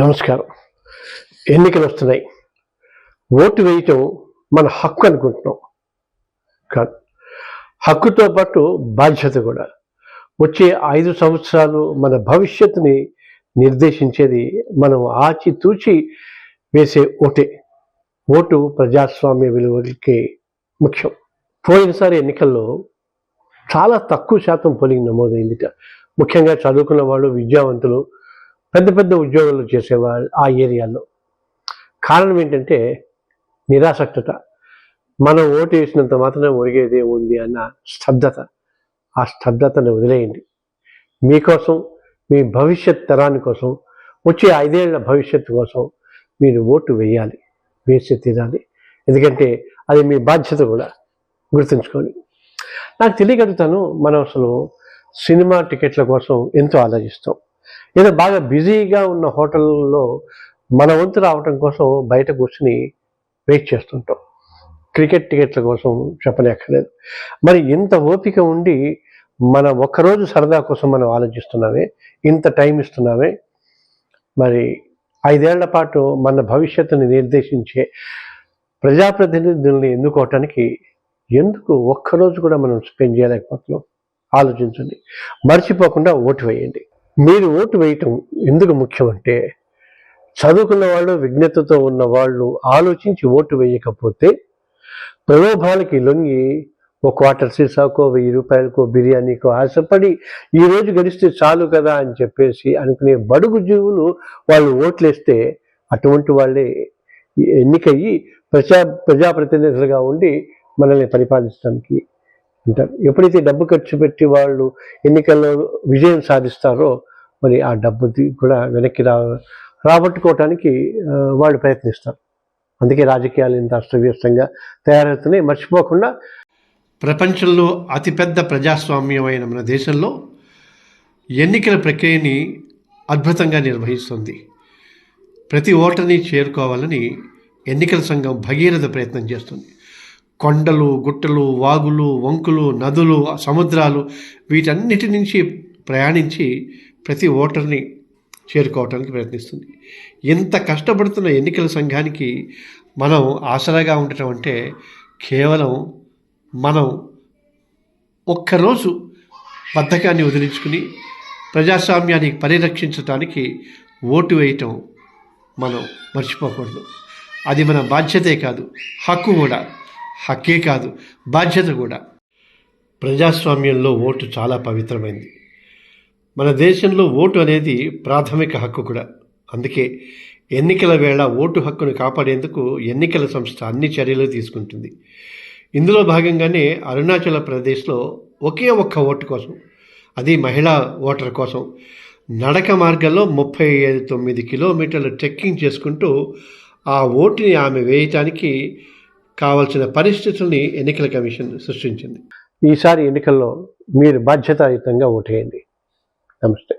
నమస్కారం. ఎన్నికలు వస్తున్నాయి. ఓటు వేయటం మన హక్కు అనుకుంటున్నాం. కాదు. హక్కుతో పాటు బాధ్యత కూడా. వచ్చే ఐదు సంవత్సరాలు మన భవిష్యత్తుని నిర్దేశించేది మనం ఆచితూచి వేసే ఓటే. ఓటు ప్రజాస్వామ్య విలువలకి ముఖ్యం. పోయినసారి ఎన్నికల్లో చాలా తక్కువ శాతం పోలింగ్ నమోదైందిట. ముఖ్యంగా చదువుకున్న వాళ్ళు విద్యావంతులు పెద్ద పెద్ద ఉద్యోగాలు చేసేవాళ్ళు ఆ ఏరియాలో. కారణం ఏంటంటే నిరాసక్తత. మనం ఓటు వేసినంత మాత్రమే ఒరిగేదే ఉంది అన్న స్తబ్దత ఆ స్తబ్దతను వదిలేయండి. మీకోసం మీ భవిష్యత్ తరాని కోసం వచ్చే ఐదేళ్ళ భవిష్యత్తు కోసం మీరు ఓటు వేయాలి. వేసి తీరాలి. ఎందుకంటే అది మీ బాధ్యత కూడా. గుర్తుంచుకోండి. నాకు తెలియగలుగుతాను మనం అసలు సినిమా టికెట్ల కోసం ఎంతో ఆలోచిస్తాం. ఏదో బాగా బిజీగా ఉన్న హోటల్లో మన వంతు రావటం కోసం బయట కూర్చుని వెయిట్ చేస్తుంటాం. క్రికెట్ టికెట్ల కోసం చెప్పలేక్కర్లేదు మరి ఇంత ఓపిక ఉండి మన ఒక్కరోజు సరదా కోసం మనం ఆలోచిస్తున్నామే ఇంత టైం ఇస్తున్నామే మరి ఐదేళ్ళ పాటు మన భవిష్యత్తుని నిర్దేశించే ప్రజాప్రతినిధుల్ని ఎన్నుకోవటానికి ఎందుకు ఒక్కరోజు కూడా మనం స్పెండ్ చేయలేకపోతున్నాం? ఆలోచించండి. మర్చిపోకుండా ఓటు వేయండి. మీరు ఓటు వేయటం ఎందుకు ముఖ్యం అంటే చదువుకున్న వాళ్ళు విజ్ఞతతో ఉన్న వాళ్ళు ఆలోచించి ఓటు వేయకపోతే ప్రలోభాలకి లొంగి ఒక క్వార్టర్ సీసాకో వెయ్యి రూపాయలకో బిర్యానీకో ఆశపడి ఈ రోజు గడిస్తే చాలు కదా అని చెప్పేసి అనుకునే బడుగు జీవులు వాళ్ళు ఓట్లేస్తే అటువంటి వాళ్ళే ఎన్నికయ్యి ప్రజా ప్రజాప్రతినిధులుగా ఉండి మనల్ని పరిపాలించడానికి ఉంటారు ఎప్పుడైతే డబ్బు ఖర్చు పెట్టి వాళ్ళు ఎన్నికల్లో విజయం సాధిస్తారో మరి ఆ డబ్బుది కూడా వెనక్కి రా రాబట్టుకోవటానికి వాళ్ళు ప్రయత్నిస్తారు. అందుకే రాజకీయాలు ఇంత అస్తవ్యస్తంగా తయారవుతున్నాయి. మర్చిపోకుండా ప్రపంచంలో అతిపెద్ద ప్రజాస్వామ్యమైన మన దేశంలో ఎన్నికల ప్రక్రియని అద్భుతంగా నిర్వహిస్తుంది. ప్రతి ఓటర్ని చేరుకోవాలని ఎన్నికల సంఘం భగీరథ ప్రయత్నం చేస్తుంది. కొండలు గుట్టలు వాగులు వంకులు నదులు సముద్రాలు వీటన్నిటి నుంచి ప్రయాణించి ప్రతి ఓటర్ని చేరుకోవటానికి ప్రయత్నిస్తుంది. ఇంత కష్టపడుతున్న ఎన్నికల సంఘానికి మనం ఆసరాగా ఉండటం అంటే కేవలం మనం ఒక్కరోజు బద్ధకాన్ని వదిలించుకుని ప్రజాస్వామ్యాన్ని పరిరక్షించడానికి ఓటు వేయటం మనం మర్చిపోకూడదు. అది మన బాధ్యతే కాదు. హక్కు కూడా. హక్కే కాదు. బాధ్యత కూడా. ప్రజాస్వామ్యంలో ఓటు చాలా పవిత్రమైంది. మన దేశంలో ఓటు అనేది ప్రాథమిక హక్కు కూడా. అందుకే ఎన్నికల వేళ ఓటు హక్కును కాపాడేందుకు ఎన్నికల సంస్థ అన్ని చర్యలు తీసుకుంటుంది. ఇందులో భాగంగానే అరుణాచల ప్రదేశ్లో ఒకే ఒక్క ఓటు కోసం అది మహిళా ఓటర్ కోసం నడక మార్గంలో ముప్పై ఐదు తొమ్మిది కిలోమీటర్లు ట్రెక్కింగ్ చేసుకుంటూ ఆ ఓటుని ఆమె వేయటానికి కావలసిన పరిస్థితుల్ని ఎన్నికల కమిషన్ సృష్టించింది. ఈసారి ఎన్నికల్లో మీరు బాధ్యతాయుతంగా ఓటేయండి ನಮಸ್ತೆ